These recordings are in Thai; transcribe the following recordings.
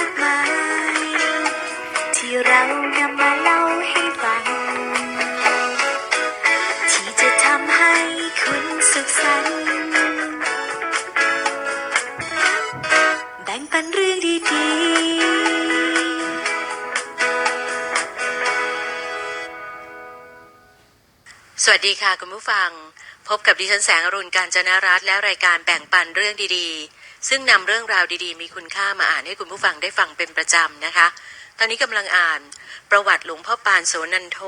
ากมาย ที่เรานำมาเล่าให้ฟัง ที่จะทำให้คุณสุขสันต์แบ่งปันเรื่องดีๆ สวัสดีค่ะคุณผู้ฟัง พบกับดิฉันแสงอรุณการจนรัตน์และรายการแบ่งปันเรื่องดีๆ ซึ่งนำเรื่องราวดีๆ มีคุณค่ามาอ่านให้คุณผู้ฟังได้ฟังเป็นประจำนะคะ ตอนนี้กำลังอ่าน ประวัติหลวงพ่อปานโสนันโท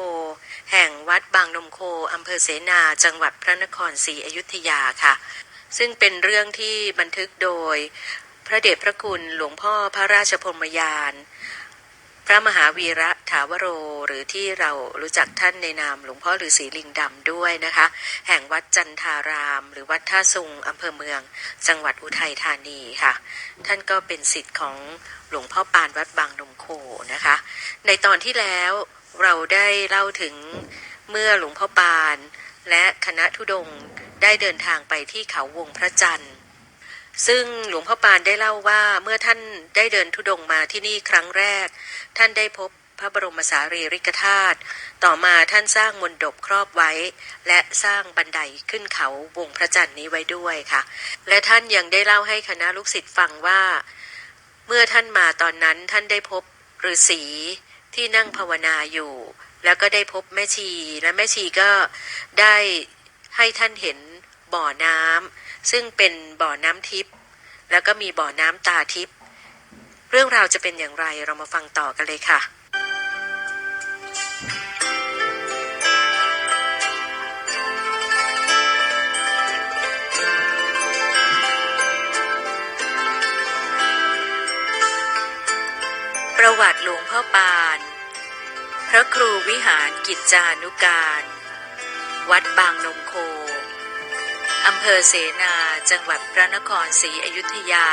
แห่งวัดบางนมโคอำเภอเสนา จังหวัดพระนครศรีอยุธยาค่ะ ซึ่งเป็นเรื่องที่บันทึกโดย พระเดชพระคุณหลวงพ่อพระราชพรมยาน พระมหาวีระถาวโร หรือที่เรารู้จักท่านในนามหลวงพ่อฤาษีลิงดำด้วยนะคะ แห่งวัดจันทาราม หรือวัดท่าซุงอำเภอเมือง จังหวัดอุทัยธานีค่ะ ท่านก็เป็นสิทธิ์ของหลวงพ่อปานวัดบางนมโคนะคะ ในตอนที่แล้วเราได้เล่าถึงเมื่อหลวงพ่อปาน และคณะทุดงได้เดินทางไปที่เขาวงพระจันทร์ ซึ่งหลวงพ่อปานได้เล่าว่าเมื่อท่านได้เดินทุดงมาที่นี่ครั้งแรก ท่านได้พบพระบรมสารีริกธาตุต่อมาท่านสร้างมนดบครอบไว้ และสร้างบันไดขึ้นเขาวงพระจันทร์นี้ไว้ด้วยค่ะ และท่านยังได้เล่าให้คณะลูกศิษย์ฟังว่า เมื่อท่านมาตอนนั้นท่านได้พบฤาษีที่นั่งภาวนาอยู่ แล้วก็ได้พบแม่ชีและแม่ชีก็ได้ให้ท่านเห็นบ่อน้ำ ซึ่งเป็นบ่อน้ำทิพย์แล้วก็มีบ่อน้ำตาทิพย์เรื่องราวจะเป็นอย่างไรเรามาฟังต่อกันเลยค่ะประวัติหลวงพ่อปาน พระครูวิหารกิจจานุการ วัดบางนมโค อำเภอเสนาจังหวัดพระนครศรีอยุธยา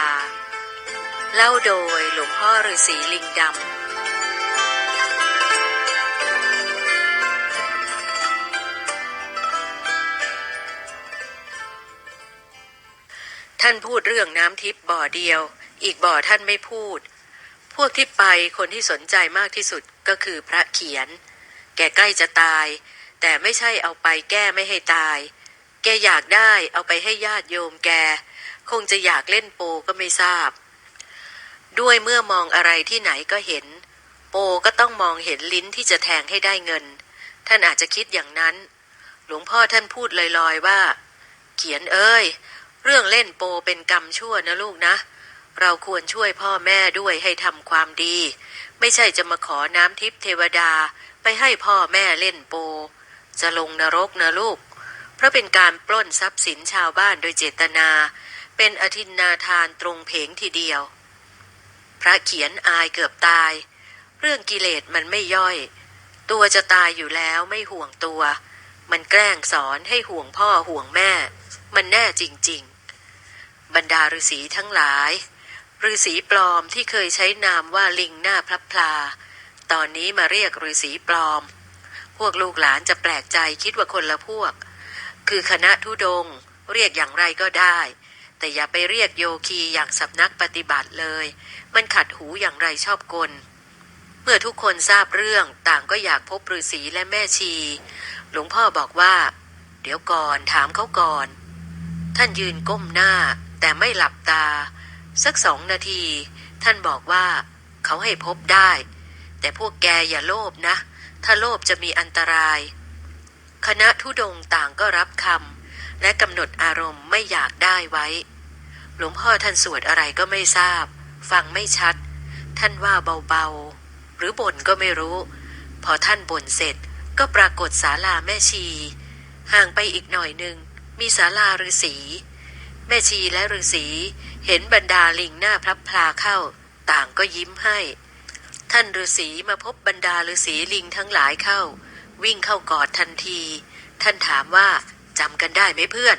เล่าโดยหลวงพ่อฤาษีลิงดำ ท่านพูดเรื่องน้ำทิพย์บ่อเดียว อีกบ่อท่านไม่พูด พวกที่ไปคนที่สนใจมากที่สุดก็คือพระเขียน แกใกล้จะตาย แต่ไม่ใช่เอาไปแก้ไม่ให้ตาย แกอยากได้เอาไปให้ญาติโยมแก คงจะอยากเล่นโปก็ไม่ทราบ ด้วยเมื่อมองอะไรที่ไหนก็เห็น โปก็ต้องมองเห็นลิ้นที่จะแทงให้ได้เงิน ท่านอาจจะคิดอย่างนั้น หลวงพ่อท่านพูดลอยๆว่า เขียนเอ้ย เรื่องเล่นโปเป็นกรรมชั่วนะลูกนะ เราควรช่วยพ่อแม่ด้วยให้ทำความดี ไม่ใช่จะมาขอน้ำทิพเทวดาไปให้พ่อแม่เล่นโป จะลงนรกนะลูก ราะเป็นการปล้นทรัพย์สินชาวบ้านโดยเจตนา เป็นอธินนาทานตรงเพงทีเดียว พระเขียนอายเกือบตาย เรื่องกิเลสมันไม่ย่อย ตัวจะตายอยู่แล้วไม่ห่วงตัว มันแกล้งสอนให้ห่วงพ่อห่วงแม่ มันแน่จริง ๆ บรรดาฤาษีทั้งหลายฤาษีปลอมที่เคยใช้นามว่าลิงหน้าพลับพลา ตอนนี้มาเรียกฤาษีปลอม พวกลูกหลานจะแปลกใจคิดว่าคนละพวก คือคณะทุดง เรียกอย่างไรก็ได้ แต่อย่าไปเรียกโยคีอย่างสำนักปฏิบัติเลย มันขัดหูอย่างไรชอบกล เมื่อทุกคนทราบเรื่องต่างก็อยากพบฤาษีและแม่ชี หลวงพ่อบอกว่า เดี๋ยวก่อนถามเขาก่อน ท่านยืนก้มหน้า แต่ไม่หลับตา สักสองนาที ท่านบอกว่า เขาให้พบได้ แต่พวกแกอย่าโลภนะ ถ้าโลภจะมีอันตราย คณะทุดงต่างก็รับคำและกำหนดอารมณ์ไม่อยากได้ไว้ หลวงพ่อท่านสวดอะไรก็ไม่ทราบ ฟังไม่ชัด ท่านว่าเบาๆ หรือบ่นก็ไม่รู้ พอท่านบ่นเสร็จก็ปรากฏศาลาแม่ชี ห่างไปอีกหน่อยหนึ่งมีศาลาฤาษีแม่ชีและฤาษีเห็นบรรดาลิงหน้าพลับพลาเข้า ต่างก็ยิ้มให้ ท่านฤาษีมาพบบรรดาฤาษีลิงทั้งหลายเข้า วิ่งเข้ากอดทันที ท่านถามว่าจำกันได้ไหมเพื่อน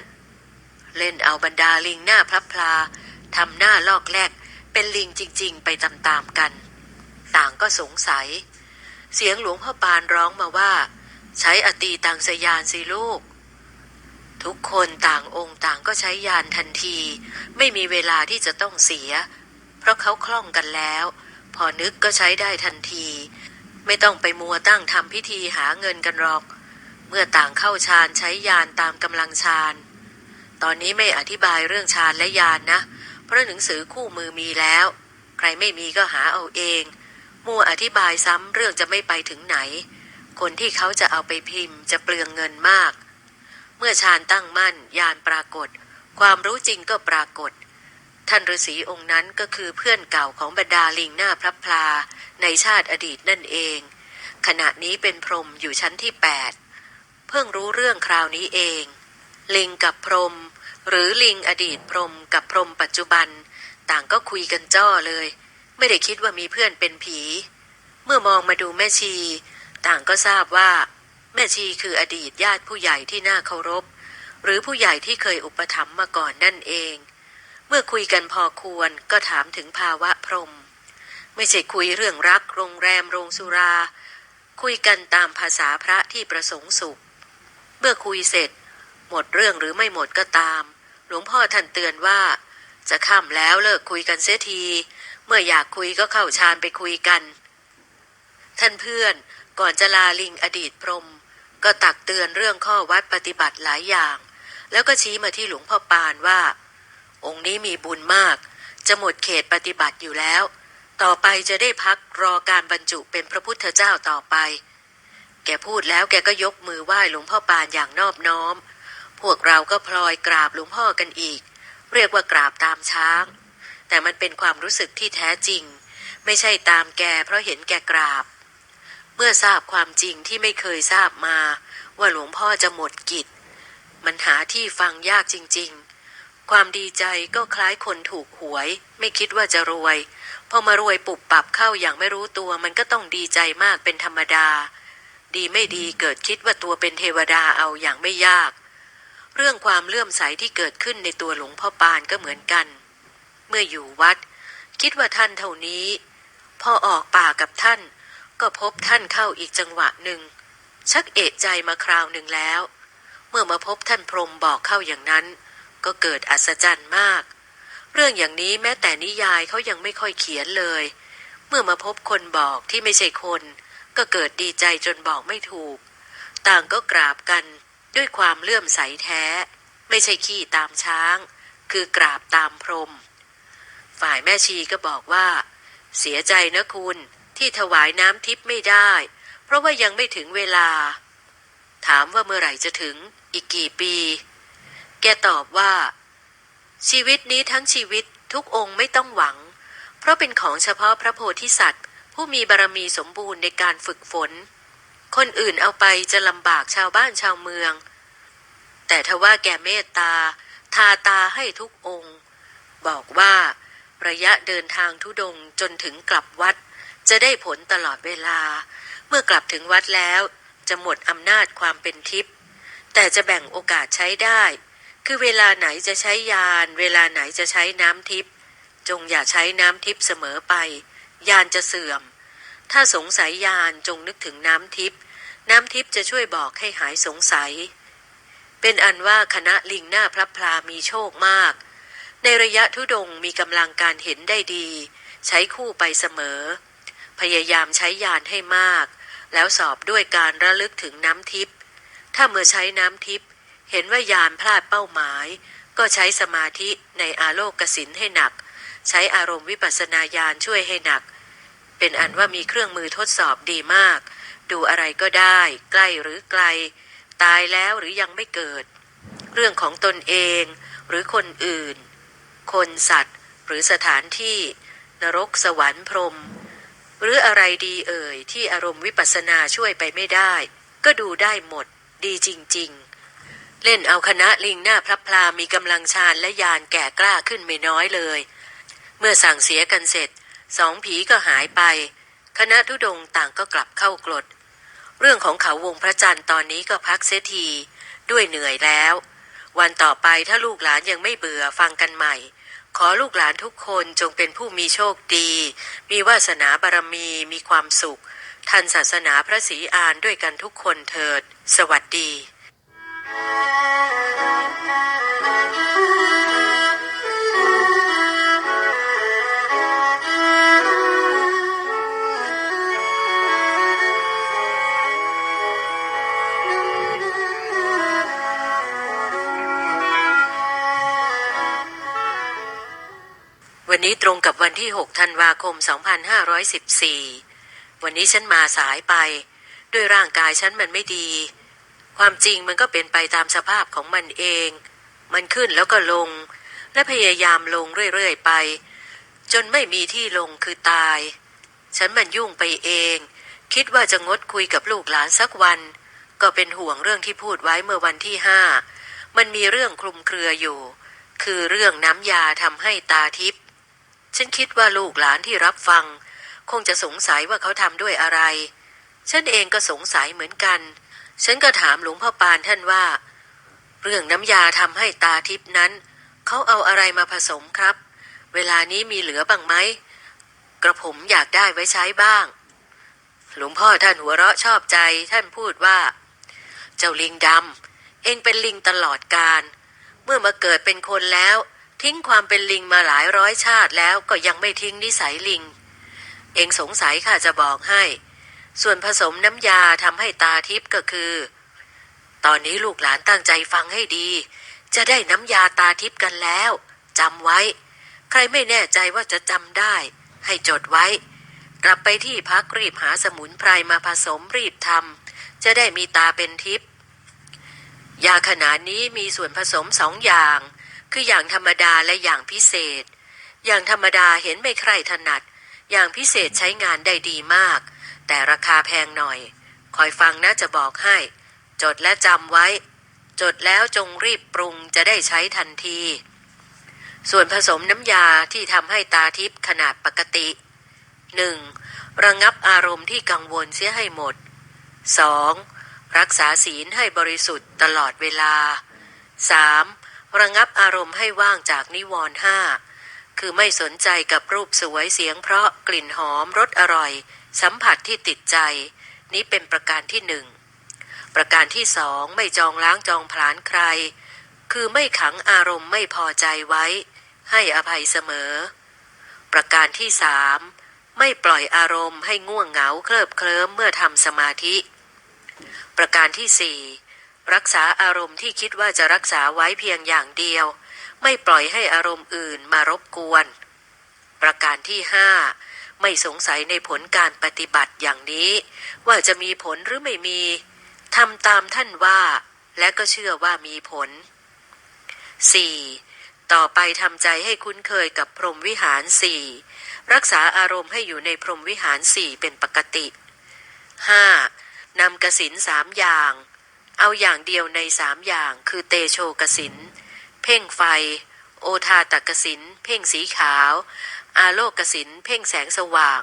เล่นเอาบรรดาลิงหน้าพลับพลาทำหน้าลอกแลกเป็นลิงจริง ๆ ไปตามๆกัน ต่างก็สงสัย เสียงหลวงพ่อปานร้องมาว่า ใช้อตีตังสยานสิลูก ทุกคนต่างองค์ต่างก็ใช้ยานทันที ไม่มีเวลาที่จะต้องเสีย เพราะเขาคล่องกันแล้ว พอนึกก็ใช้ได้ทันที ไม่ต้องไปมัวตั้งทำพิธีหาเงินกันหรอก เมื่อต่างเข้าฌานใช้ยานตามกำลังฌาน ตอนนี้ไม่อธิบายเรื่องฌานและยานนะ เพราะหนังสือคู่มือมีแล้ว ใครไม่มีก็หาเอาเอง มัวอธิบายซ้ำเรื่องจะไม่ไปถึงไหน คนที่เขาจะเอาไปพิมพ์จะเปลืองเงินมาก เมื่อฌานตั้งมั่นยานปรากฏ ความรู้จริงก็ปรากฏ ท่านฤาษีองค์นั้นก็คือเพื่อนเก่าของบรรดาลิงหน้าพระพลา ในชาติอดีตนั่นเอง ขณะนี้เป็นพรมอยู่ชั้นที่แปดเพิ่งรู้เรื่องคราวนี้เอง ลิงกับพรม หรือลิงอดีตพรมกับพรมปัจจุบัน ต่างก็คุยกันจ้อเลย ไม่ได้คิดว่ามีเพื่อนเป็นผี เมื่อมองมาดูแม่ชี ต่างก็ทราบว่า แม่ชีคืออดีตญาติผู้ใหญ่ที่น่าเคารพ หรือผู้ใหญ่ที่เคยอุปถัมภ์มาก่อนนั่นเอง มื่อคุยกันพอควรก็ถามถึงภาวะพรม ไม่ใช่คุยเรื่องรักโรงแรมโรงสุรา คุยกันตามภาษาพระที่ประสงค์สุข เมื่อคุยเสร็จ หมดเรื่องหรือไม่หมดก็ตาม หลวงพ่อท่านเตือนว่า จะค่ำแล้วเลิกคุยกันเสียที เมื่ออยากคุยก็เข้าฌานไปคุยกัน ท่านเพื่อนก่อนจะลาลิงอดีตพรม ก็ตักเตือนเรื่องข้อวัดปฏิบัติหลายอย่าง แล้วก็ชี้มาที่หลวงพ่อปานว่า องค์นี้มีบุญมาก จะหมดเขตปฏิบัติอยู่แล้ว ต่อไปจะได้พักรอการบรรจุเป็นพระพุทธเจ้าต่อไป แกพูดแล้วแกก็ยกมือไหว้หลวงพ่อปานอย่างนอบน้อม พวกเราก็พลอยกราบหลวงพ่อกันอีก เรียกว่ากราบตามช้าง แต่มันเป็นความรู้สึกที่แท้จริง ไม่ใช่ตามแกเพราะเห็นแกกราบ เมื่อทราบความจริงที่ไม่เคยทราบมา ว่าหลวงพ่อจะหมดกิจมันหาที่ฟังยากจริง ๆ ความดีใจก็คล้ายคนถูกหวย ไม่คิดว่าจะรวย พอมารวยปุบปับเข้าอย่างไม่รู้ตัวมันก็ต้องดีใจมากเป็นธรรมดา ดีไม่ดีเกิดคิดว่าตัวเป็นเทวดาเอาอย่างไม่ยาก เรื่องความเลื่อมใสที่เกิดขึ้นในตัวหลวงพ่อปานก็เหมือนกัน เมื่ออยู่วัด คิดว่าท่านเท่านี้ พอออกป่ากับท่าน ก็พบท่านเข้าอีกจังหวะหนึ่ง ชักเอะใจมาคราวหนึ่งแล้ว เมื่อมาพบท่านพรมบอกเข้าอย่างนั้น ก็เกิดอัศจรรย์มาก เรื่องอย่างนี้แม้แต่นิยายเขายังไม่ค่อยเขียนเลย เมื่อมาพบคนบอกที่ไม่ใช่คน ก็เกิดดีใจจนบอกไม่ถูก ต่างก็กราบกันด้วยความเลื่อมใสแท้ ไม่ใช่ขี้ตามช้าง คือกราบตามพรม ฝ่ายแม่ชีก็บอกว่า เสียใจนะคุณที่ถวายน้ำทิพย์ไม่ได้ เพราะว่ายังไม่ถึงเวลา ถามว่าเมื่อไหร่จะถึงอีกกี่ปี แกตอบว่า ชีวิตนี้ทั้งชีวิตทุกองค์ไม่ต้องหวัง เพราะเป็นของเฉพาะพระโพธิสัตว์ ผู้มีบารมีสมบูรณ์ในการฝึกฝน คนอื่นเอาไปจะลำบากชาวบ้านชาวเมือง แต่ทว่าแกเมตตา ทาตาให้ทุกองค์ บอกว่าระยะเดินทางทุดงจนถึงกลับวัด จะได้ผลตลอดเวลา เมื่อกลับถึงวัดแล้ว จะหมดอำนาจความเป็นทิพย์แต่จะแบ่งโอกาสใช้ได้ คือเวลาไหนจะใช้ยาน เวลาไหนจะใช้น้ำทิพย์จงอย่าใช้น้ำทิพย์เสมอไป ยานจะเสื่อม ถ้าสงสัยยานจงนึกถึงน้ำทิพย์น้ำทิพย์จะช่วยบอกให้หายสงสัย เป็นอันว่าคณะลิงหน้าพระพลามีโชคมาก ในระยะทุดงมีกำลังการเห็นได้ดี ใช้คู่ไปเสมอ พยายามใช้ยานให้มาก แล้วสอบด้วยการระลึกถึงน้ำทิพย์ถ้าเมื่อใช้น้ำทิพย์ เห็นว่ายานพลาดเป้าหมาย ก็ใช้สมาธิในอาโลกสินให้หนัก ใช้อารมณ์วิปัสสนาญาณช่วยให้หนัก เป็นอันว่ามีเครื่องมือทดสอบดีมาก ดูอะไรก็ได้ ใกล้หรือไกล ตายแล้วหรือยังไม่เกิด เรื่องของตนเองหรือคนอื่น คนสัตว์ หรือสถานที่ นรกสวรรค์พรม หรืออะไรดีเอ่ยที่อารมณ์วิปัสสนาช่วยไปไม่ได้ ก็ดูได้หมด ดีจริง ๆ เล่นเอาคณะลิงหน้าพระพลามีกำลังชาญและยานแก่กล้าขึ้นไม่น้อยเลย เมื่อสั่งเสียกันเสร็จ สองผีก็หายไป คณะทุดงต่างก็กลับเข้ากรด เรื่องของเขาวงพระจันทร์ตอนนี้ก็พักเสียทีด้วยเหนื่อยแล้ว วันต่อไปถ้าลูกหลานยังไม่เบื่อฟังกันใหม่ ขอลูกหลานทุกคนจงเป็นผู้มีโชคดี มีวาสนาบารมีมีความสุข ทันศาสนาพระศรีอานด้วยกันทุกคนเถิด สวัสดี วันนี้ตรงกับวันที่ 6 ธันวาคม 2514 วันนี้ฉันมาสายไป ด้วยร่างกายฉันมันไม่ดี ความจริงมันก็เป็นไปตามสภาพของมันเอง มันขึ้นแล้วก็ลง และพยายามลงเรื่อยๆไป จนไม่มีที่ลงคือตาย ฉันมันยุ่งไปเอง คิดว่าจะงดคุยกับลูกหลานสักวัน ก็เป็นห่วงเรื่องที่พูดไว้เมื่อวันที่ห้า มันมีเรื่องคลุมเครืออยู่ คือเรื่องน้ำยาทำให้ตาทิพย์ ฉันคิดว่าลูกหลานที่รับฟัง คงจะสงสัยว่าเขาทำด้วยอะไร ฉันเองก็สงสัยเหมือนกัน ฉันก็ถามหลวงพ่อปานท่านว่า เรื่องน้ำยาทำให้ตาทิพนั้น เขาเอาอะไรมาผสมครับ เวลานี้มีเหลือบ้างไหม กระผมอยากได้ไว้ใช้บ้าง หลวงพ่อท่านหัวเราะชอบใจท่านพูดว่า เจ้าลิงดำเองเป็นลิงตลอดการ เมื่อมาเกิดเป็นคนแล้ว ทิ้งความเป็นลิงมาหลายร้อยชาติแล้วก็ยังไม่ทิ้งนิสัยลิง เองสงสัยข้าจะบอกให้ ส่วนผสมน้ำยาทำให้ตาทิพย์ก็คือ ตอนนี้ลูกหลานตั้งใจฟังให้ดี จะได้น้ำยาตาทิพย์กันแล้วจำไว้ ใครไม่แน่ใจว่าจะจำได้ ให้จดไว้ กลับไปที่พักรีบหาสมุนไพรมาผสมรีบทำจะได้มีตาเป็นทิพย์ยาขนาดนี้มีส่วนผสมสองอย่าง คืออย่างธรรมดาและอย่างพิเศษ อย่างธรรมดาเห็นไม่ใครถนัด อย่างพิเศษใช้งานได้ดีมาก แต่ราคาแพงหน่อย คอยฟังนะจะบอกให้ จดและจำไว้ จดแล้วจงรีบปรุงจะได้ใช้ทันที ส่วนผสมน้ำยาที่ทำให้ตาทิพย์ขนาดปกติ 1. ระงับอารมณ์ที่กังวลเสียให้หมด 2. รักษาศีลให้บริสุทธิ์ตลอดเวลา 3. ระงับอารมณ์ให้ว่างจากนิวรณ์ห้า คือไม่สนใจกับรูปสวยเสียงเพราะกลิ่นหอมรสอร่อย สัมผัสที่ติดใจ นี้เป็นประการที่หนึ่งประการที่สองไม่จองล้างจองผลาญใคร คือไม่ขังอารมณ์ไม่พอใจไว้ ให้อภัยเสมอ ประการที่สามไม่ปล่อยอารมณ์ให้ง่วงเหงาเคลิบเคลิ้มเมื่อทำสมาธิ ประการที่สี่รักษาอารมณ์ที่คิดว่าจะรักษาไว้เพียงอย่างเดียว ไม่ปล่อยให้อารมณ์อื่นมารบกวน ประการที่ห้าไม่สงสัยในผลการปฏิบัติอย่างนี้ ว่าจะมีผลหรือไม่มีทำตามท่านว่า และก็เชื่อว่ามีผล 4. ต่อไปทำใจให้คุ้นเคยกับพรหมวิหารสี่รักษาอารมณ์ให้อยู่ในพรหมวิหารสี่เป็นปกติ 5. นำกสินสามอย่าง เอาอย่างเดียวในสามอย่างคือเตโชกสิน เพ่งไฟ โอทาตกสิน เพ่งสีขาว อาโลกสิน เพ่งแสงสว่าง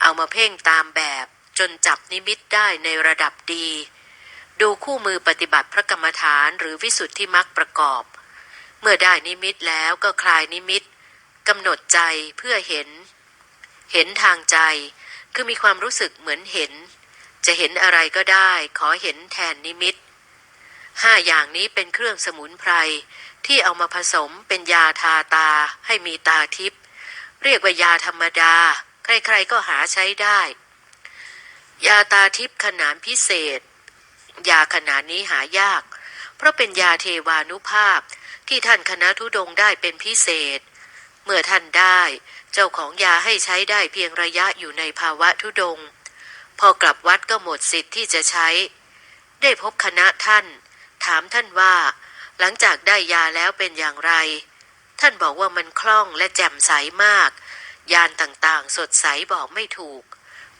เอามาเพ่งตามแบบจนจับนิมิตได้ในระดับดี ดูคู่มือปฏิบัติพระกรรมฐานหรือวิสุทธิมรรคประกอบ เมื่อได้นิมิตแล้วก็คลายนิมิตกำหนดใจเพื่อเห็น เห็นทางใจ คือมีความรู้สึกเหมือนเห็น จะเห็นอะไรก็ได้ ขอเห็นแทนนิมิตห้าอย่างนี้เป็นเครื่องสมุนไพร ที่เอามาผสมเป็นยาทาตาให้มีตาทิพย์เรียกว่ายาธรรมดา ใครๆก็หาใช้ได้ ยาตาทิพย์ขนานพิเศษ ยาขนาดนี้หายาก เพราะเป็นยาเทวานุภาพที่ท่านคณะทุดงได้เป็นพิเศษ เมื่อท่านได้ เจ้าของยาให้ใช้ได้เพียงระยะอยู่ในภาวะทุดง พอกลับวัดก็หมดสิทธิ์ที่จะใช้ ได้พบคณะท่าน ถามท่านว่า หลังจากได้ยาแล้วเป็นอย่างไร ท่านบอกว่ามันคล่องและแจ่มใสมาก ยานต่างๆ สดใสบอกไม่ถูก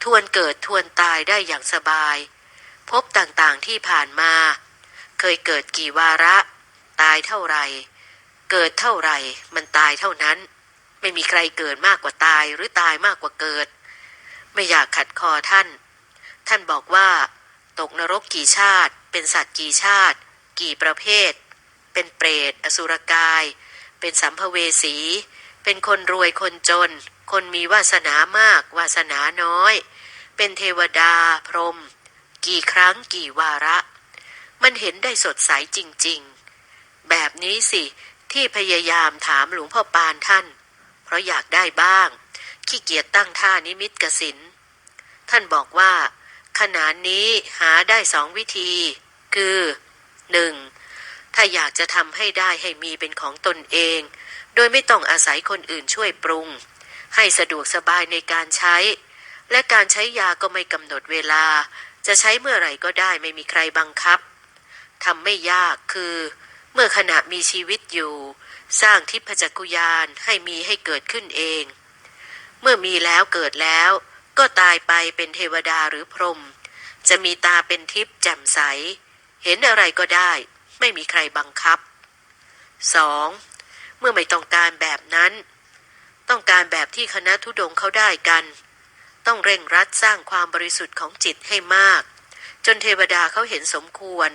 ทวนเกิดทวนตายได้อย่างสบาย พบต่างๆที่ผ่านมา เคยเกิดกี่วาระ ตายเท่าไหร่ เกิดเท่าไหร่ มันตายเท่านั้น ไม่มีใครเกิดมากกว่าตายหรือตายมากกว่าเกิด ไม่อยากขัดคอท่าน ท่านบอกว่า ตกนรกกี่ชาติ เป็นสัตว์กี่ชาติ กี่ประเภท เป็นเปรต อสุรกาย เป็นสัมภเวสี เป็นคนรวยคนจน คนมีวาสนามาก วาสนาน้อย เป็นเทวดา พรหมกี่ครั้งกี่วาระ มันเห็นได้สดใสจริง ๆ แบบนี้สิที่พยายามถามหลวงพ่อปานท่าน เพราะอยากได้บ้าง ขี้เกียจตั้งท่านิมิตกสิน ท่านบอกว่าขณะนี้หาได้สองวิธี คือ 1. ถ้าอยากจะทำให้ได้ให้มีเป็นของตนเอง โดยไม่ต้องอาศัยคนอื่นช่วยปรุง ให้สะดวกสบายในการใช้ และการใช้ยาก็ไม่กำหนดเวลา จะใช้เมื่อไหร่ก็ได้ไม่มีใครบังคับทำไม่ยากคือ เมื่อขณะมีชีวิตอยู่ สร้างทิพจักกุยานให้มีให้เกิดขึ้นเอง เมื่อมีแล้วเกิดแล้ว ก็ตายไปเป็นเทวดาหรือพรหมจะมีตาเป็นทิพย์แจ่มใส เห็นอะไรก็ได้ ไม่มีใครบังคับ 2. เมื่อไม่ต้องการแบบนั้น ต้องการแบบที่คณะทุดงเขาได้กัน ต้องเร่งรัดสร้างความบริสุทธิ์ของจิตให้มาก จนเทวดาเขาเห็นสมควร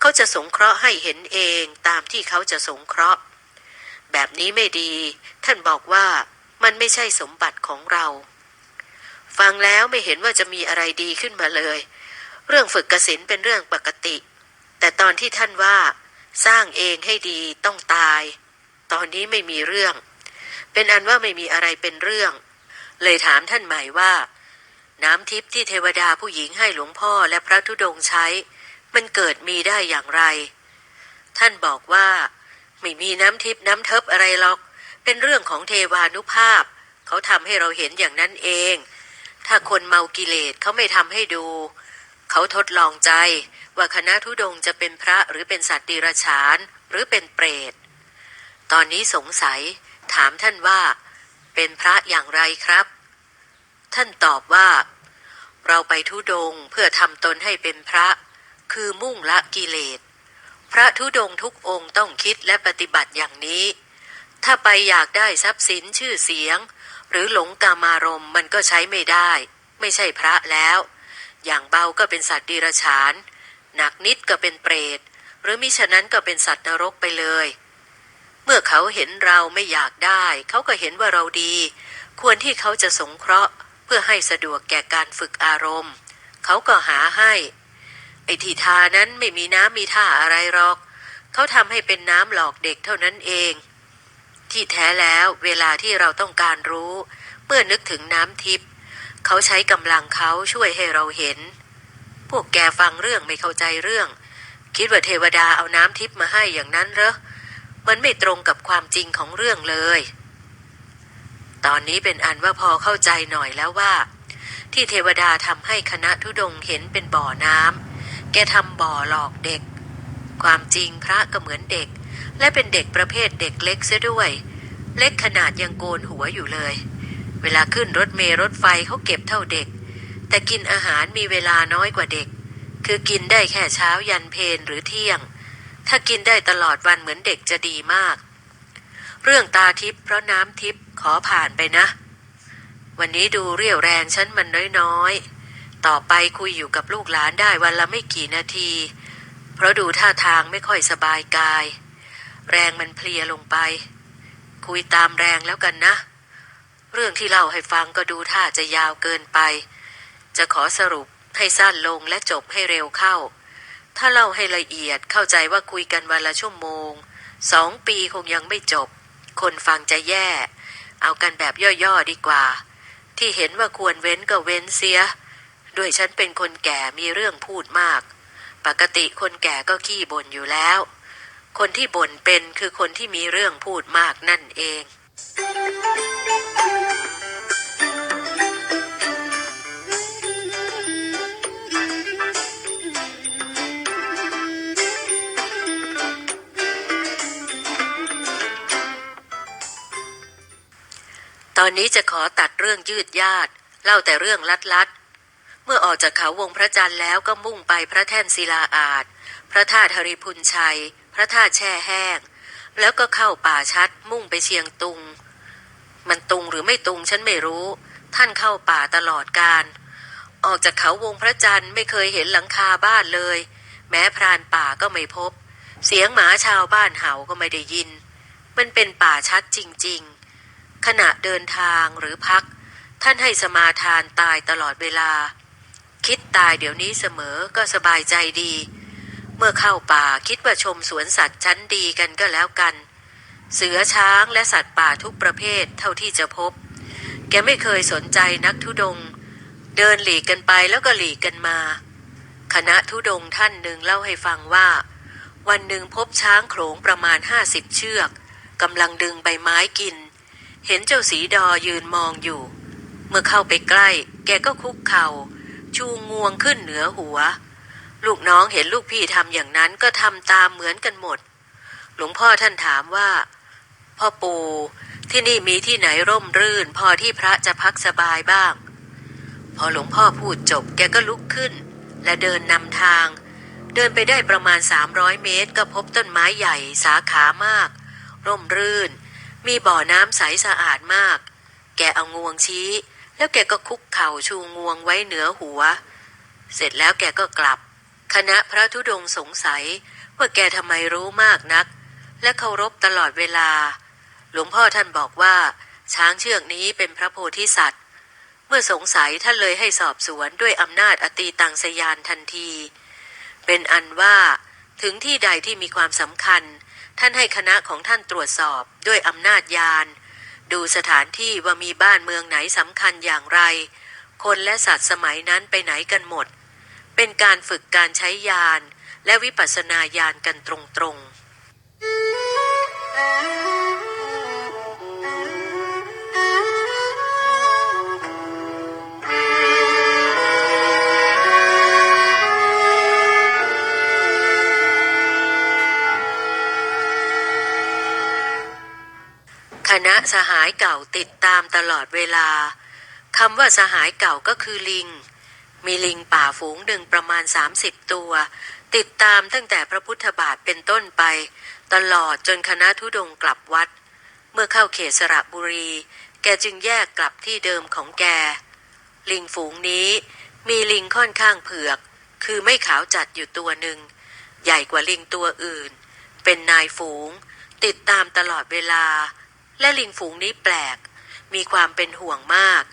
เขาจะสงเคราะห์ให้เห็นเองตามที่เขาจะสงเคราะห์ แบบนี้ไม่ดี ท่านบอกว่ามันไม่ใช่สมบัติของเรา ฟังแล้วไม่เห็นว่าจะมีอะไรดีขึ้นมาเลย เรื่องฝึกกสินเป็นเรื่องปกติ แต่ตอนที่ท่านว่าสร้างเองให้ดีต้องตาย ตอนนี้ไม่มีเรื่อง เป็นอันว่าไม่มีอะไรเป็นเรื่อง เลยถามท่านใหม่ว่า น้ำทิพย์ที่เทวดาผู้หญิงให้หลวงพ่อและพระธุดงใช้ มันเกิดมีได้อย่างไร ท่านบอกว่า ไม่มีน้ำทิพย์น้ำเทิบอะไรหรอก เป็นเรื่องของเทวานุภาพ เขาทำให้เราเห็นอย่างนั้นเอง ถ้าคนเมากิเลสเขาไม่ทำให้ดู เขาทดลองใจว่าคณะทุดงจะเป็นพระหรือเป็นสัตว์ดิรฉานหรือเป็นเปรต ตอนนี้สงสัย ถามท่านว่า เป็นพระอย่างไรครับ ท่านตอบว่า เราไปทุดงเพื่อทำตนให้เป็นพระ คือมุ่งละกิเลส พระธุดงทุกองค์ต้องคิดและปฏิบัติอย่างนี้ ถ้าไปอยากได้ทรัพย์สินชื่อเสียง หรือหลงกามารมณ์มันก็ใช้ไม่ได้ ไม่ใช่พระแล้ว อย่างเบาก็เป็นสัตว์ดิรัจฉาน หนักนิดก็เป็นเปรต หรือมิฉะนั้นก็เป็นสัตว์นรกไปเลย เมื่อเขาเห็นเราไม่อยากได้ เขาก็เห็นว่าเราดี ควรที่เขาจะสงเคราะห์ เพื่อให้สะดวกแก่การฝึกอารมณ์ เขาก็หาให้ ไอ้ที่ทานั้นไม่มีน้ำมีท่าอะไรหรอก เขาทำให้เป็นน้ำหลอกเด็กเท่านั้นเอง ที่แท้แล้วเวลาที่เราต้องการรู้ เมื่อนึกถึงน้ำทิพย์ เขาใช้กำลังเขาช่วยให้เราเห็น พวกแกฟังเรื่องไม่เข้าใจเรื่อง คิดว่าเทวดาเอาน้ำทิพย์มาให้อย่างนั้นเหรอ มันไม่ตรงกับความจริงของเรื่องเลย ตอนนี้เป็นอันว่าพอเข้าใจหน่อยแล้วว่า ที่เทวดาทำให้คณะทุดงเห็นเป็นบ่อน้ำแกทำบ่อหลอกเด็ก ความจริงพระก็เหมือนเด็ก และเป็นเด็กประเภทเด็กเล็กเสียด้วย เล็กขนาดยังโกนหัวอยู่เลย เวลาขึ้นรถเมล์รถไฟเขาเก็บเท่าเด็ก แต่กินอาหารมีเวลาน้อยกว่าเด็ก คือกินได้แค่เช้ายันเพนหรือเที่ยง ถ้ากินได้ตลอดวันเหมือนเด็กจะดีมาก เรื่องตาทิพย์เพราะน้ำทิพย์ขอผ่านไปนะ วันนี้ดูเรี่ยวแรงฉันมันน้อยๆ ต่อไปคุยอยู่กับลูกหลานได้วันละไม่กี่นาที เพราะดูท่าทางไม่ค่อยสบายกาย แรงมันเพลียลงไป คุยตามแรงแล้วกันนะ เรื่องที่เล่าให้ฟังก็ดูท่าจะยาวเกินไป จะขอสรุปให้สั้นลงและจบให้เร็วเข้า ถ้าเล่าให้ละเอียดเข้าใจว่าคุยกันวันละชั่วโมง สองปีคงยังไม่จบ คนฟังจะแย่ เอากันแบบย่อๆดีกว่า ที่เห็นว่าควรเว้นก็เว้นเสีย ด้วยฉันเป็นคนแก่มีเรื่องพูดมาก ปกติคนแก่ก็ขี้บ่นอยู่แล้ว คนที่บ่นเป็นคือคนที่มีเรื่องพูดมากนั่นเอง ตอนนี้จะขอตัดเรื่องยืดยาดเล่าแต่เรื่องลัดลัดเมื่อออกจากเขาวงพระจันทร์แล้วก็มุ่งไปพระแท่นศิลาอาจพระธาตุหริพุนชัย พระธาตุแช่แห้ง แล้วก็เข้าป่าชัดมุ่งไปเชียงตุง มันตุงหรือไม่ตุงฉันไม่รู้ ท่านเข้าป่าตลอดการ ออกจากเขาวงพระจันทร์ไม่เคยเห็นหลังคาบ้านเลย แม้พรานป่าก็ไม่พบ เสียงหมาชาวบ้านเห่าก็ไม่ได้ยิน มันเป็นป่าชัดจริง ๆ ขณะเดินทางหรือพัก ท่านให้สมาทานตายตลอดเวลา คิดตายเดี๋ยวนี้เสมอก็สบายใจดี เมื่อเข้าป่าคิดว่าชมสวนสัตว์ชั้นดีกันก็แล้วกัน เสือช้างและสัตว์ป่าทุกประเภทเท่าที่จะพบ แกไม่เคยสนใจนักทุดง เดินหลีกกันไปแล้วก็หลีกกันมา คณะทุดงท่านหนึ่งเล่าให้ฟังว่าววันหนึ่งพบช้างโขลงประมาณห้าสิบเชือกกำลังดึงใบไม้กิน เห็นเจ้าสีดอยืนมองอยู่ เมื่อเข้าไปใกล้ แกก็คุกเขา่า ชูงวงขึ้นเหนือหัว ลูกน้องเห็นลูกพี่ทำอย่างนั้นก็ทำตามเหมือนกันหมด หลวงพ่อท่านถามว่า พ่อปู่ ที่นี่มีที่ไหนร่มรื่น พอที่พระจะพักสบายบ้าง พอหลวงพ่อพูดจบแกก็ลุกขึ้น และเดินนำทาง เดินไปได้ประมาณ 300 เมตร ก็พบต้นไม้ใหญ่สาขามาก ร่มรื่น มีบ่อน้ำใสสะอาดมาก แกเอางวงชี้ แล้วแกก็คุกเข่าชูงวงไว้เหนือหัว เสร็จแล้วแกก็กลับ คณะพระธุดงสงสัยว่าแกทำไมรู้มากนัก และเคารพตลอดเวลา หลวงพ่อท่านบอกว่า ช้างเชือกนี้เป็นพระโพธิสัตว์ เมื่อสงสัยท่านเลยให้สอบสวนด้วยอำนาจอตีตังสยานทันที เป็นอันว่า ถึงที่ใดที่มีความสำคัญ ท่านให้คณะของท่านตรวจสอบด้วยอำนาจยาน ดูสถานที่ว่ามีบ้านเมืองไหนสำคัญอย่างไร คนและสัตว์สมัยนั้นไปไหนกันหมด เป็นการฝึกการใช้ยานและวิปัสสนาญาณกันตรงๆ สหายเก่าติดตามตลอดเวลาคำว่าสหายเก่าก็คือลิง มีลิงป่าฝูงหนึ่งประมาณ 30 ตัว ติดตามตั้งแต่พระพุทธบาทเป็นต้นไป ตลอดจนคณะทุดงกลับวัด เมื่อเข้าเขตสระบุรี แกจึงแยกกลับที่เดิมของแก ลิงฝูงนี้มีลิงค่อนข้างเผือก คือไม่ขาวจัดอยู่ตัวหนึ่ง ใหญ่กว่าลิงตัวอื่น เป็นนายฝูง ติดตามตลอดเวลา และลิงฝูงนี้แปลก มีความเป็นห่วงมาก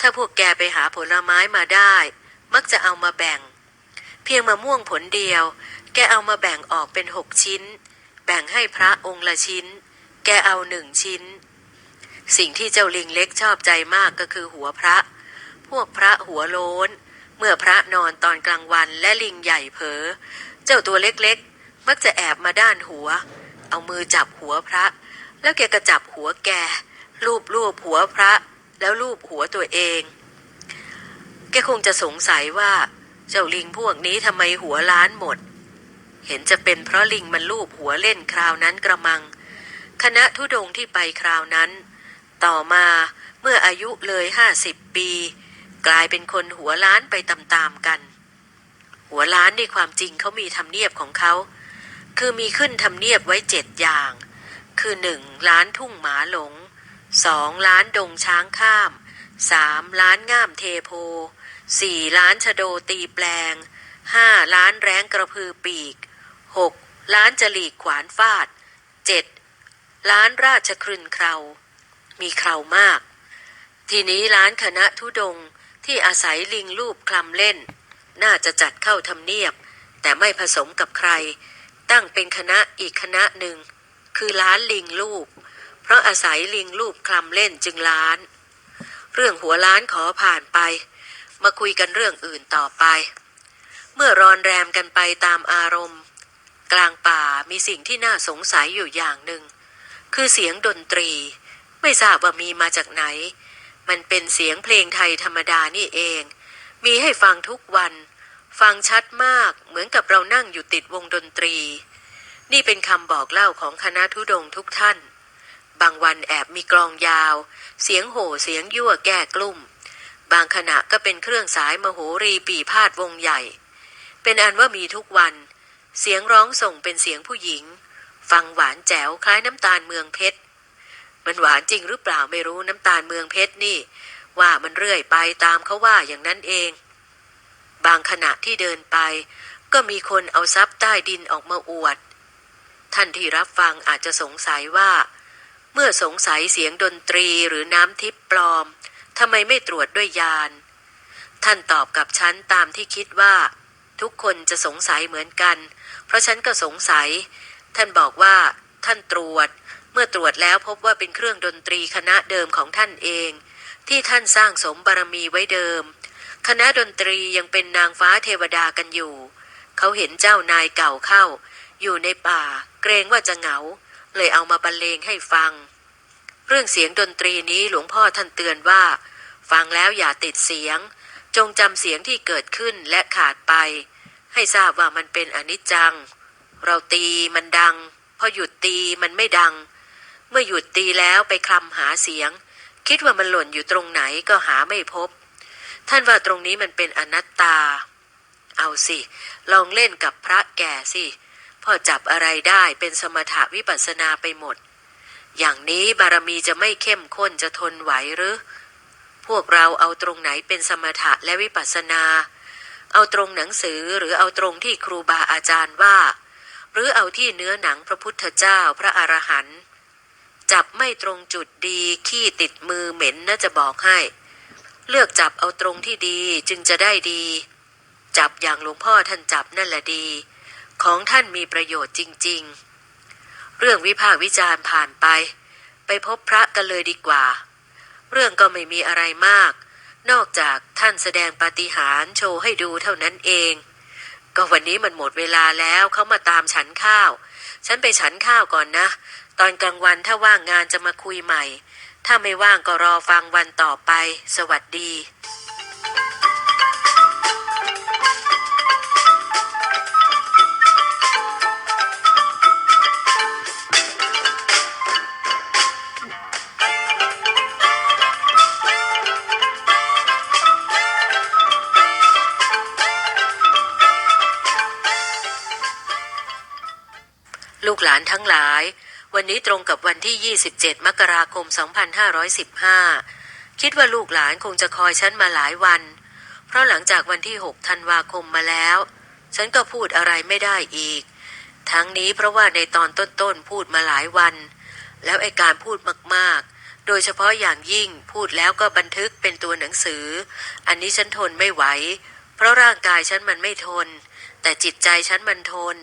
ถ้าพวกแกไปหาผลไม้มาได้ มักจะเอามาแบ่ง เพียงมะม่วงผลเดียว แกเอามาแบ่งออกเป็นหกชิ้น แบ่งให้พระองค์ละชิ้น แกเอาหนึ่งชิ้น สิ่งที่เจ้าลิงเล็กชอบใจมากก็คือหัวพระ พวกพระหัวโล้น เมื่อพระนอนตอนกลางวันและลิงใหญ่เผลอเจ้าตัวเล็กๆ มักจะแอบมาด้านหัว เอามือจับหัวพระ แล้วแกก็จับหัวแกลูบลูบหัวพระ แล้วลูบหัวตัวเอง แกคงจะสงสัยว่า เจ้าลิงพวกนี้ทำไมหัวล้านหมด เห็นจะเป็นเพราะลิงมันลูบหัวเล่นคราวนั้นกระมัง คณะทุดงที่ไปคราวนั้น ต่อมาเมื่ออายุเลยห้าสิบปี กลายเป็นคนหัวล้านไปตามๆกัน หัวล้านในความจริงเขามีทำเนียบของเขา คือมีขึ้นทำเนียบไว้เจ็ดอย่าง คือหนึ่งล้านทุ่งหมาหลงสองล้านดงช้างข้ามสามล้านง่ามเทโพสี่ล้านชะโดตีแปลงห้าล้านแรงกระพือปีกหกล้านจลีกขวานฟาดเจ็ดล้านราชครึนเครา มีเครามาก ทีนี้ร้านคณะทุดงที่อาศัยลิงรูปคลำเล่น น่าจะจัดเข้าทำเนียบ แต่ไม่ผสมกับใคร ตั้งเป็นคณะอีกคณะหนึ่ง คือล้านลิงรูปเพราะอาศัยลิงรูปคลำเล่นจึงล้าน เรื่องหัวล้านขอผ่านไป มาคุยกันเรื่องอื่นต่อไป เมื่อรอนแรมกันไปตามอารมณ์ กลางป่ามีสิ่งที่น่าสงสัยอยู่อย่างหนึ่ง คือเสียงดนตรี ไม่ทราบว่ามีมาจากไหน มันเป็นเสียงเพลงไทยธรรมดานี่เอง มีให้ฟังทุกวัน ฟังชัดมากเหมือนกับเรานั่งอยู่ติดวงดนตรี นี่เป็นคำบอกเล่าของคณะทุดงทุกท่าน บางวันแอบมีกลองยาว เสียงโห่เสียงยั่วแก้กลุ่ม บางขณะก็เป็นเครื่องสายมโหรีปีพาดวงใหญ่ เป็นอันว่ามีทุกวัน เสียงร้องส่งเป็นเสียงผู้หญิง ฟังหวานแจ๋วคล้ายน้ำตาลเมืองเพชร มันหวานจริงหรือเปล่าไม่รู้น้ำตาลเมืองเพชรนี่ ว่ามันเรื่อยไปตามเขาว่าอย่างนั้นเอง บางขณะที่เดินไป ก็มีคนเอาทรัพย์ใต้ดินออกมาอวด ท่านที่รับฟังอาจจะสงสัยว่า เมื่อสงสัยเสียงดนตรีหรือน้ำทิพย์ปลอมทำไมไม่ตรวจด้วยยาน ท่านตอบกับฉันตามที่คิดว่า ทุกคนจะสงสัยเหมือนกัน เพราะฉันก็สงสัย ท่านบอกว่า ท่านตรวจ เมื่อตรวจแล้วพบว่าเป็นเครื่องดนตรีคณะเดิมของท่านเอง ที่ท่านสร้างสมบารมีไว้เดิม คณะดนตรียังเป็นนางฟ้าเทวดากันอยู่ เขาเห็นเจ้านายเก่าเข้า อยู่ในป่า เกรงว่าจะเหงา เลยเอามาบรรเลงให้ฟัง เรื่องเสียงดนตรีนี้หลวงพ่อท่านเตือนว่า ฟังแล้วอย่าติดเสียง จงจำเสียงที่เกิดขึ้นและขาดไป ให้ทราบว่ามันเป็นอนิจจัง เราตีมันดัง พอหยุดตีมันไม่ดัง เมื่อหยุดตีแล้วไปคลำหาเสียง คิดว่ามันหล่นอยู่ตรงไหนก็หาไม่พบ ท่านว่าตรงนี้มันเป็นอนัตตา เอาสิ ลองเล่นกับพระแก่สิ พอจับอะไรได้เป็นสมถะวิปัสนาไปหมด อย่างนี้บารมีจะไม่เข้มข้นจะทนไหวหรือ พวกเราเอาตรงไหนเป็นสมถะและวิปัสนา เอาตรงหนังสือหรือเอาตรงที่ครูบาอาจารย์ว่า หรือเอาที่เนื้อหนังพระพุทธเจ้าพระอรหันต์จับไม่ตรงจุดดีขี้ติดมือเหม็นน่าจะบอกให้ เลือกจับเอาตรงที่ดีจึงจะได้ดี จับอย่างหลวงพ่อท่านจับนั่นแหละดี ของท่านมีประโยชน์จริง ๆ เรื่องวิพากษ์วิจารณ์ผ่านไป ไปพบพระกันเลยดีกว่า เรื่องก็ไม่มีอะไรมาก นอกจากท่านแสดงปาฏิหาริย์โชว์ให้ดูเท่านั้นเอง ก็วันนี้มันหมดเวลาแล้วเขามาตามฉันข้าว ฉันไปฉันข้าวก่อนนะ ตอนกลางวันถ้าว่างงานจะมาคุยใหม่ ถ้าไม่ว่างก็รอฟังวันต่อไป สวัสดี กหลานทั้งหลาย วันนี้ตรงกับวันที่ 27 มกราคม 2515 คิดว่าลูกหลานคงจะคอยฉันมาหลายวัน เพราะหลังจากวันที่ 6 ธันวาคมมาแล้ว ฉันก็พูดอะไรไม่ได้อีก ทั้งนี้เพราะว่าในตอนต้นๆพูดมาหลายวัน แล้วไอการพูดมากๆ โดยเฉพาะอย่างยิ่งพูดแล้วก็บันทึกเป็นตัวหนังสือ อันนี้ฉันทนไม่ไหว เพราะร่างกายฉันมันไม่ทน แต่จิตใจฉันมันทน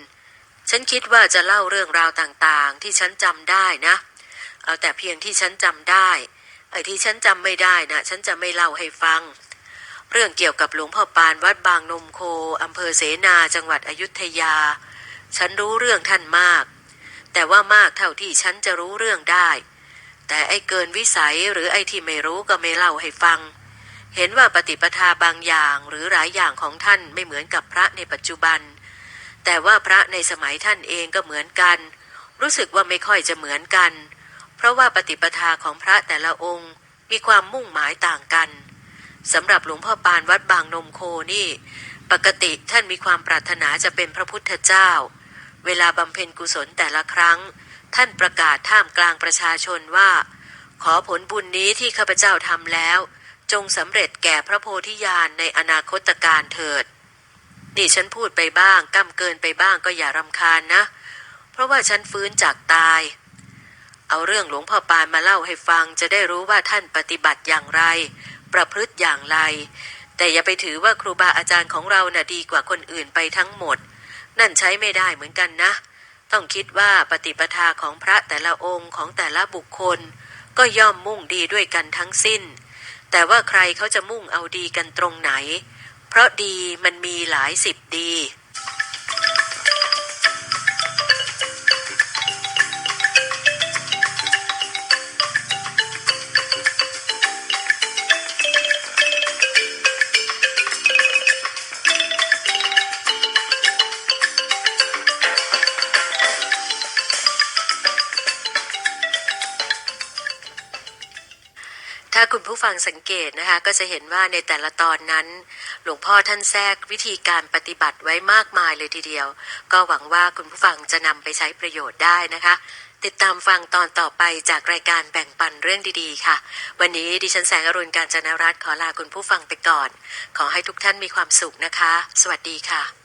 ฉันคิดว่าจะเล่าเรื่องราวต่างๆ ที่ฉันจำได้นะ เอาแต่เพียงที่ฉันจำได้ ไอ้ที่ฉันจำไม่ได้นะฉันจะไม่เล่าให้ฟัง เรื่องเกี่ยวกับหลวงพ่อปานวัดบางนมโคอำเภอเสนาจังหวัดอยุธยา ฉันรู้เรื่องท่านมาก แต่ว่ามากเท่าที่ฉันจะรู้เรื่องได้ แต่ไอ้เกินวิสัยหรือไอ้ที่ไม่รู้ก็ไม่เล่าให้ฟัง เห็นว่าปฏิปทาบางอย่างหรือหลายอย่างของท่านไม่เหมือนกับพระในปัจจุบัน แต่ว่าพระในสมัยท่านเองก็เหมือนกัน รู้สึกว่าไม่ค่อยจะเหมือนกัน เพราะว่าปฏิปทาของพระแต่ละองค์มีความมุ่งหมายต่างกันสำหรับหลวงพ่อปานวัดบางนมโคนี่ ปกติท่านมีความปรารถนาจะเป็นพระพุทธเจ้า เวลาบำเพ็ญกุศลแต่ละครั้ง ท่านประกาศท่ามกลางประชาชนว่า ขอผลบุญนี้ที่ข้าพเจ้าทำแล้ว จงสำเร็จแก่พระโพธิญาณในอนาคตการเถิด นี่ฉันพูดไปบ้างก้ำเกินไปบ้างก็อย่ารำคาญนะ เพราะว่าฉันฟื้นจากตาย เอาเรื่องหลวงพ่อปานมาเล่าให้ฟังจะได้รู้ว่าท่านปฏิบัติอย่างไร ประพฤติอย่างไร แต่อย่าไปถือว่าครูบาอาจารย์ของเราน่ะดีกว่าคนอื่นไปทั้งหมด นั่นใช้ไม่ได้เหมือนกันนะ ต้องคิดว่าปฏิปทาของพระแต่ละองค์ของแต่ละบุคคล ก็ย่อมมุ่งดีด้วยกันทั้งสิ้น แต่ว่าใครเขาจะมุ่งเอาดีกันตรงไหน เพราะดีมันมีหลายสิบดี ถ้าคุณผู้ฟังสังเกตนะคะ ก็จะเห็นว่าในแต่ละตอนนั้น หลวงพ่อท่านแทรกวิธีการปฏิบัติไว้มากมายเลยทีเดียว ก็หวังว่าคุณผู้ฟังจะนำไปใช้ประโยชน์ได้นะคะ ติดตามฟังตอนต่อไปจากรายการแบ่งปันเรื่องดีๆ ค่ะ วันนี้ดิฉันแสงอรุณการจนรัตน์ขอลาคุณผู้ฟังไปก่อน ขอให้ทุกท่านมีความสุขนะคะ สวัสดีค่ะ